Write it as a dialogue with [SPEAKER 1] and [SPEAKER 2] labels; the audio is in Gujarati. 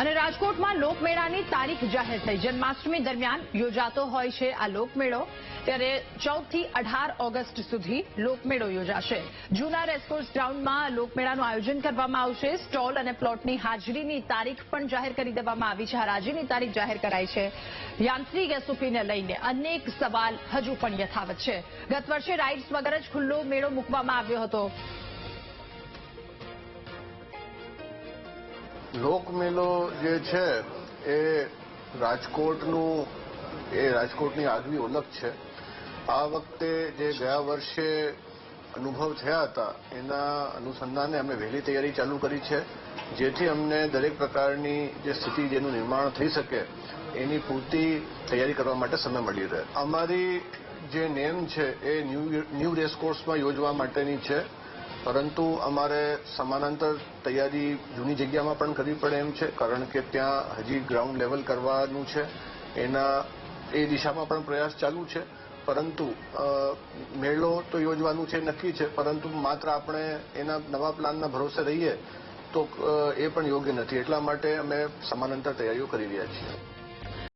[SPEAKER 1] અને રાજકોટમાં લોકમેળાની તારીખ જાહેર થઈ. જન્માષ્ટમી દરમિયાન યોજાતો હોય છે આ લોકમેળો. ત્યારે ચૌદથી અઢાર ઓગસ્ટ સુધી લોકમેળો યોજાશે. જૂના રેસકોર્સ ગ્રાઉન્ડમાં લોકમેળાનું આયોજન કરવામાં આવશે. સ્ટોલ અને પ્લોટની હાજરીની તારીખ પણ જાહેર કરી દેવામાં આવી છે. હરાજીની તારીખ જાહેર કરાઈ છે. યાંત્રિક એસઓપીને લઈને અનેક સવાલ હજુ પણ યથાવત છે. ગત વર્ષે રાઇડ્સ વગર જ ખુલ્લો મેળો મૂકવામાં આવ્યો હતો.
[SPEAKER 2] લોકમેલો જે છે, એ રાજકોટનું, એ રાજકોટની આગવી ઓળખ છે. આ વખતે જે ગયા વર્ષે અનુભવ થયા હતા, એના અનુસંધાને અમે વહેલી તૈયારી ચાલુ કરી છે, જેથી અમને દરેક પ્રકારની જે સ્થિતિ જેનું નિર્માણ થઈ શકે, એની પૂરતી તૈયારી કરવા માટે સમય મળી રહે. અમારી જે નેમ છે, એ ન્યૂ રેસકોર્સમાં યોજવા માટેની છે. પરંતુ અમારે સમાનાંતર તૈયારી જૂની જગ્યામાં પણ કરવી પડે એમ છે, કારણ કે ત્યાં હજી ગ્રાઉન્ડ લેવલ કરવાનું છે. એના, એ દિશામાં પણ પ્રયાસ ચાલુ છે. પરંતુ મેળો તો યોજવાનું છે, નક્કી છે, પરંતુ માત્ર આપણે એના નવા પ્લાનના ભરોસે રહીએ તો એ પણ યોગ્ય નથી. એટલા માટે અમે સમાનાંતર તૈયારીઓ કરી રહ્યા છીએ.